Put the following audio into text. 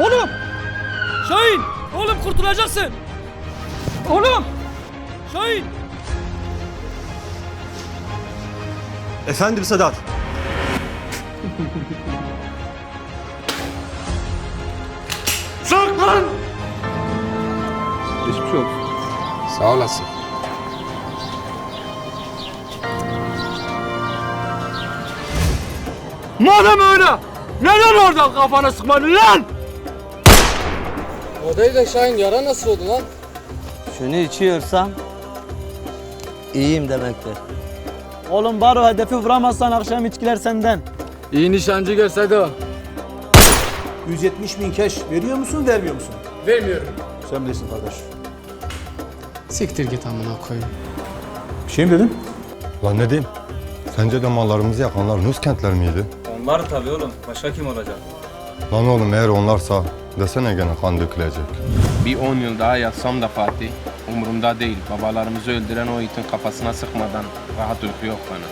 Oğlum! Şahin! Oğlum kurtulacaksın! Oğlum! Şahin! Efendim Sedat. Çık lan! Geçmiş olsun. Sağ olasın. Madem öyle! Neden oradan kafana sıkmadın lan? O değil de Şahin yara nasıl oldu lan? Şunu içiyorsam iyiyim demektir. Oğlum baro hedefi vuramazsan akşam içkiler senden. İyi nişancı gelseydi o. 170 bin keş veriyor musun vermiyor musun? Vermiyorum. Sen bilirsin kardeş. Siktir git amına koyayım. Bir şey mi dedin? Lan ne diyeyim? Sence de mallarımızı yakanlar Nus kentler miydi? Onlar tabii oğlum. Başka kim olacak? Lan oğlum eğer onlarsa desene gene kan dökülecek. Bir 10 yıl daha yatsam da Fatih, umurumda değil. Babalarımızı öldüren o itin kafasına sıkmadan rahat uyku yok bana.